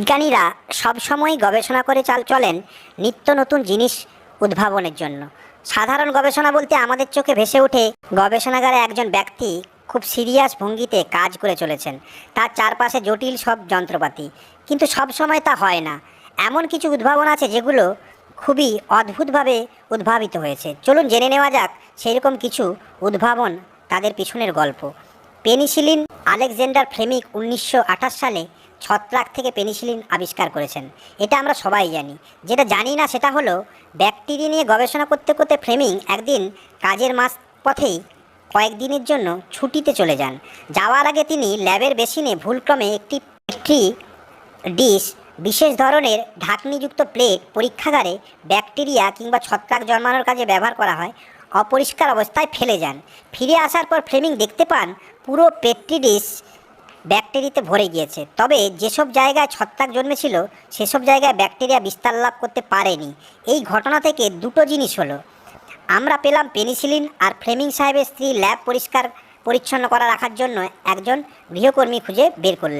বিজ্ঞানীরা সবসময় গবেষণা করে চাল চলেন নিত্য নতুন জিনিস উদ্ভাবনের জন্য। সাধারণ গবেষণা বলতে আমাদের চোখে ভেসে ওঠে গবেষণাগারে একজন ব্যক্তি খুব সিরিয়াস ভঙ্গিতে কাজ করে চলেছেন। তার চারপাশে জটিল সব যন্ত্রপাতি। কিন্তু সব সময় তা হয় না। এমন কিছু উদ্ভাবন আছে যেগুলো খুবই অদ্ভুতভাবে উদ্ভাবিত হয়েছে। চলুন জেনে নেওয়া যাক সেইরকম কিছু উদ্ভাবন তাদের পিছনের গল্প। পেনিসিলিন আলেকজান্ডার ফ্লেমিক উনিশশো আঠাশ সালে ছত্রাক থেকে পেনিসিলিন আবিষ্কার করেছেন। এটা আমরা সবাই জানি। যেটা জানি না সেটা হলো, ব্যাকটেরিয়া নিয়ে গবেষণা করতে করতে ফ্লেমিং একদিন কাজের মাস পথেই কয়েকদিনের জন্য ছুটিতে চলে যান। যাওয়ার আগে তিনি ল্যাবের বেসিনে ভুলক্রমে একটি একটি ডিশ, বিশেষ ধরনের ঢাকনিযুক্ত প্লেট পরীক্ষাগারে ব্যাকটেরিয়া কিংবা ছত্রাক জন্মানোর কাজে ব্যবহার করা হয়। অপরিষ্কার অবস্থায় ফেলে যান। ফিরে আসার পর ফ্লেমিং দেখতে পান, পুরো পেট্রি ডিশ ব্যাকটেরিয়াতে ভরে গিয়েছে। তবে যেসব জায়গায় ছত্রাক জন্মেছিল, সেসব জায়গায় ব্যাকটেরিয়া বিস্তার লাভ করতে পারেনি। এই ঘটনা থেকে দুটো জিনিস হলো। আমরা পেলাম পেনিসিলিন আর ফ্লেমিং সাহেবের স্ত্রী ল্যাব পরিষ্কার পরিচ্ছন্ন করা রাখার জন্য একজন গৃহকর্মী খুঁজে বের করলেন।